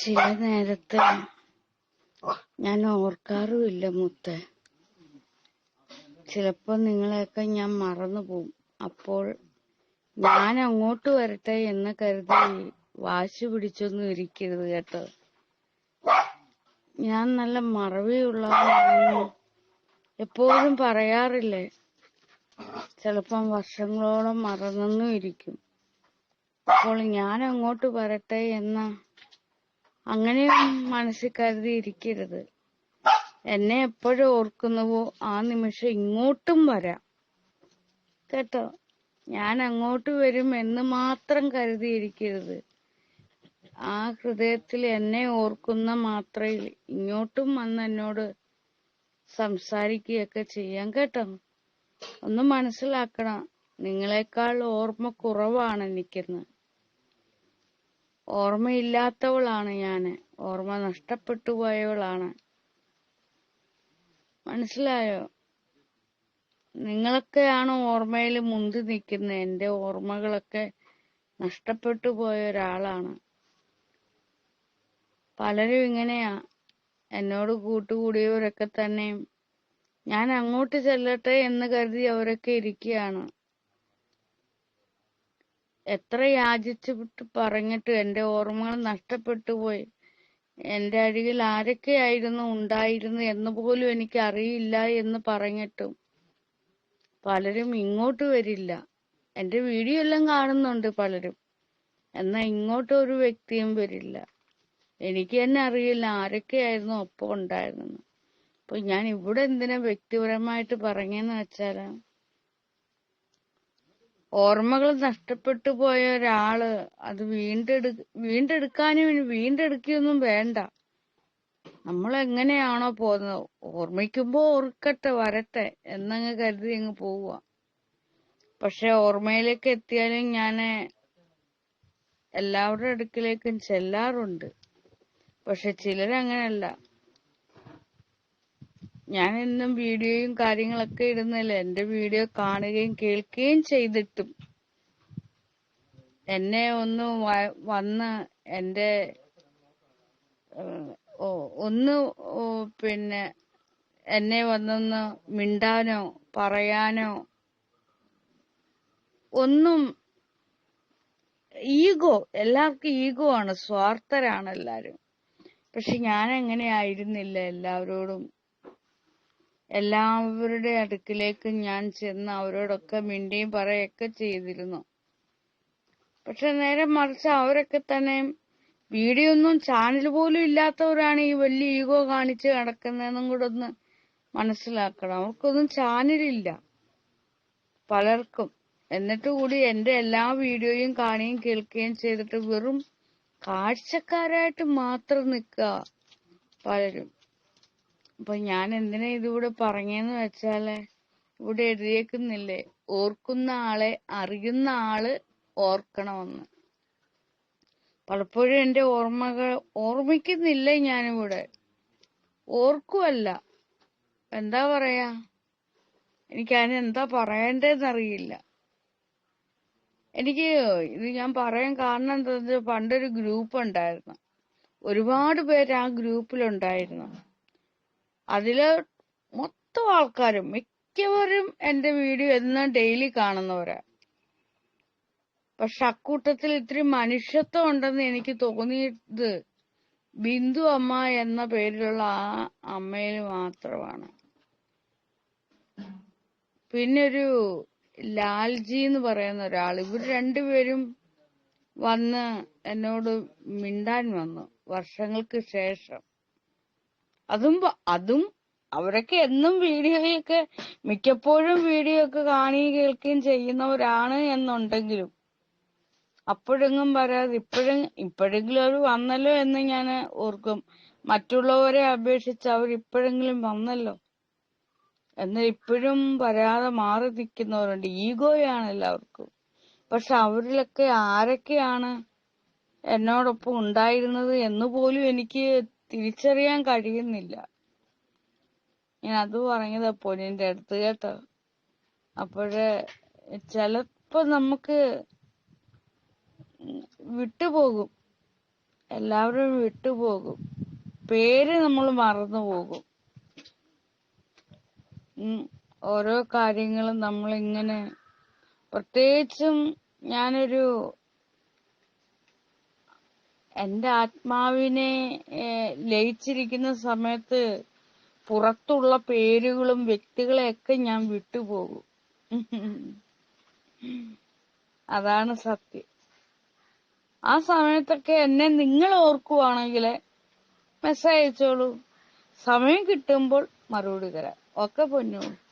ചില നേരത്ത് ഞാൻ ഓർക്കാറുമില്ല മുത്ത. ചിലപ്പോ നിങ്ങളെയൊക്കെ ഞാൻ മറന്നു പോവും. അപ്പോൾ ഞാൻ അങ്ങോട്ട് വരട്ടെ എന്ന് കരുതി വാശി പിടിച്ചൊന്നും ഇരിക്കരുത് കേട്ടോ. ഞാൻ നല്ല മറവിയുള്ളവനാണെന്ന് എപ്പോഴും പറയാറില്ലേ? ചിലപ്പം വർഷങ്ങളോളം മറന്നെന്നും ഇരിക്കും. അപ്പോൾ ഞാൻ അങ്ങോട്ട് വരട്ടെ എന്ന അങ്ങനെയും മനസ്സിൽ കരുതി ഇരിക്കരുത്. എന്നെ എപ്പോഴും ഓർക്കുന്നുവോ ആ നിമിഷം ഇങ്ങോട്ടും വരാം. കേട്ടോ? ഞാൻ അങ്ങോട്ട് വരും എന്ന് മാത്രം കരുതിയിരിക്കരുത് ആ ഹൃദയത്തിൽ എന്നെ ഓർക്കുന്ന മാത്രയിൽ ഇങ്ങോട്ടും വന്ന് എന്നോട് സംസാരിക്കുകയൊക്കെ ചെയ്യാം കേട്ടോ? ഒന്ന് മനസ്സിലാക്കണം. നിങ്ങളെക്കാൾ ഓർമ്മ കുറവാണ് എനിക്കെന്ന്. ഓർമ്മയില്ലാത്തവളാണ് ഞാൻ ഓർമ്മ നഷ്ടപ്പെട്ടു പോയവളാണ്. മനസ്സിലായോ? നിങ്ങളൊക്കെയാണ് ഓർമ്മയിൽ മുന്തി നിൽക്കുന്നത് എന്റെ ഓർമ്മകളൊക്കെ നഷ്ടപ്പെട്ടു പോയ ഒരാളാണ്. പലരും ഇങ്ങനെയാ. എന്നോട് കൂട്ടുകൂടിയവരൊക്കെ തന്നെയും. ഞാൻ അങ്ങോട്ട് ചെല്ലട്ടെ എന്ന് കരുതി അവരൊക്കെ ഇരിക്കുകയാണ്. എത്ര യാചിച്ചിട്ട് പറഞ്ഞിട്ട് എന്റെ ഓർമ്മകൾ നഷ്ടപ്പെട്ടു പോയി. എന്റെ അരികിൽ ആരൊക്കെയായിരുന്നു ഉണ്ടായിരുന്നു എന്ന് പോലും എനിക്ക് അറിയില്ല എന്ന് പറഞ്ഞിട്ടും പലരും ഇങ്ങോട്ട് വരില്ല. എന്റെ വീഡിയോ എല്ലാം കാണുന്നുണ്ട് പലരും. എന്നാ ഇങ്ങോട്ട് ഒരു വ്യക്തിയും വരില്ല. എനിക്ക് തന്നെ അറിയില്ല ആരൊക്കെയായിരുന്നു ഒപ്പം ഉണ്ടായിരുന്നെന്ന് അപ്പൊ ഞാൻ ഇവിടെ എന്തിനാ വ്യക്തിപരമായിട്ട് പറഞ്ഞെന്ന് വെച്ചാൽ ഓർമ്മകൾ നഷ്ടപ്പെട്ടു പോയ ഒരാൾ അത് വീണ്ടെടു വീണ്ടെടുക്കാനും വീണ്ടെടുക്കുകയൊന്നും വേണ്ട. നമ്മൾ എങ്ങനെയാണോ പോകുന്നത്? ഓർമ്മിക്കുമ്പോ ഓർക്കട്ടെ വരട്ടെ എന്നങ്ങ് കരുതി അങ്ങ് പോവുക. പക്ഷെ ഓർമ്മയിലേക്ക് എത്തിയാലും ഞാൻ എല്ലാവരുടെ അടുക്കിലേക്കും ചെല്ലാറുണ്ട്. പക്ഷെ ചിലരങ്ങനെയല്ല ഞാൻ എന്നും വീഡിയോയും കാര്യങ്ങളൊക്കെ ഇടുന്നില്ല. എന്റെ വീഡിയോ കാണുകയും കേൾക്കുകയും ചെയ്തിട്ടും. എന്നെ ഒന്ന് വന്ന് എന്റെ ഒന്ന് പിന്നെ എന്നെ വന്നൊന്ന് മിണ്ടാനോ പറയാനോ ഒന്നും ഈഗോ എല്ലാവർക്കും ഈഗോ ആണ്. സ്വാർത്ഥരാണ് എല്ലാരും. പക്ഷെ ഞാൻ അങ്ങനെ ആയിരുന്നില്ല എല്ലാവരോടും. എല്ലാവരുടെ അടുക്കിലേക്ക് ഞാൻ ചെന്ന് അവരോടൊക്കെ മിണ്ടിയും പറയൊക്കെ ചെയ്തിരുന്നു. പക്ഷെ നേരെ മറിച്ച് അവരൊക്കെ തന്നെ വീഡിയോ ഒന്നും ചാനൽ പോലും ഇല്ലാത്തവരാണ് ഈ വലിയ ഈഗോ കാണിച്ച് നടക്കുന്നതെന്നും കൂടെ ഒന്ന് മനസ്സിലാക്കണം. അവർക്കൊന്നും ചാനലില്ല. പലർക്കും. എന്നിട്ട് കൂടി എന്റെ എല്ലാ വീഡിയോയും കാണുകയും കേൾക്കുകയും ചെയ്തിട്ട് വെറും കാഴ്ചക്കാരായിട്ട് മാത്രം നിൽക്കുക പലരും. അപ്പൊ ഞാൻ എന്തിനാ ഇതിവിടെ പറഞ്ഞെന്ന് വെച്ചാൽ ഇവിടെ എഴുതിയേക്കുന്നില്ലേ? ഓർക്കുന്ന ആളെ അറിയുന്ന ആൾ ഓർക്കണമെന്ന്. പലപ്പോഴും എന്റെ ഓർമ്മകൾ ഓർമ്മിക്കുന്നില്ല ഞാനിവിടെ? ഓർക്കുമല്ല എന്താ പറയാ? എനിക്ക് അതിന് എന്താ പറയണ്ടേന്നറിയില്ല എനിക്ക് ഇത് ഞാൻ പറയാൻ കാരണം എന്താ പണ്ടൊരു ഗ്രൂപ്പ് ഉണ്ടായിരുന്നു ഒരുപാട് പേര് ആ ഗ്രൂപ്പിലുണ്ടായിരുന്നു. അതിൽ മൊത്തം ആൾക്കാരും മിക്കവരും എന്റെ വീഡിയോ എന്നും ഡെയിലി കാണുന്നവരാ. പക്ഷെ അക്കൂട്ടത്തിൽ ഇത്തിരി മനുഷ്യത്വം ഉണ്ടെന്ന് എനിക്ക് തോന്നിയത് ബിന്ദു അമ്മ എന്ന പേരിലുള്ള ആ അമ്മയിൽ മാത്രമാണ്. പിന്നെ ഒരു ലാൽജി എന്ന് പറയുന്ന ഒരാൾ. ഇവർ രണ്ടുപേരും വന്ന് എന്നോട് മിണ്ടാൻ വന്നു വർഷങ്ങൾക്ക് ശേഷം. അതും അതും അവരൊക്കെ എന്നും വീഡിയോയൊക്കെ മിക്കപ്പോഴും വീഡിയോ ഒക്കെ കാണുകയും കേൾക്കുകയും ചെയ്യുന്നവരാണ് എന്നുണ്ടെങ്കിലും അപ്പോഴെങ്ങും വരാതെ ഇപ്പോഴും ഇപ്പോഴെങ്കിലും അവർ വന്നല്ലോ എന്ന് ഞാൻ ഓർക്കും. മറ്റുള്ളവരെ അപേക്ഷിച്ച് അവർ ഇപ്പോഴെങ്കിലും വന്നല്ലോ എന്നാൽ ഇപ്പോഴും വരാതെ മാറി നിൽക്കുന്നവരുണ്ട്. ഈഗോയാണ് എല്ലാവർക്കും. പക്ഷെ അവരിലൊക്കെ ആരൊക്കെയാണ് എന്നോടൊപ്പം ഉണ്ടായിരുന്നത് എന്ന് പോലും എനിക്ക് തിരിച്ചറിയാൻ കഴിയുന്നില്ല. ഞാൻ അത് പറഞ്ഞത് പൊന്നിന്റെ അടുത്ത് കേട്ടോ. അപ്പോഴ് ചിലപ്പോ നമുക്ക് വിട്ടുപോകും. എല്ലാവരും വിട്ടുപോകും. പേര് നമ്മൾ മറന്നു പോകും. ഓരോ കാര്യങ്ങളും നമ്മളിങ്ങനെ പ്രത്യേകിച്ചും ഞാനൊരു എന്റെ ആത്മാവിനെ ലയിച്ചിരിക്കുന്ന സമയത്ത് പുറത്തുള്ള പേരുകളും വ്യക്തികളെയൊക്കെ ഞാൻ വിട്ടുപോകും. അതാണ് സത്യം. ആ സമയത്തൊക്കെ എന്നെ നിങ്ങൾ ഓർക്കുവാണെങ്കിൽ മെസ്സേജ് അയച്ചോളൂ. സമയം കിട്ടുമ്പോൾ മറുപടി തരാം. ഒക്കെ പൊന്നു?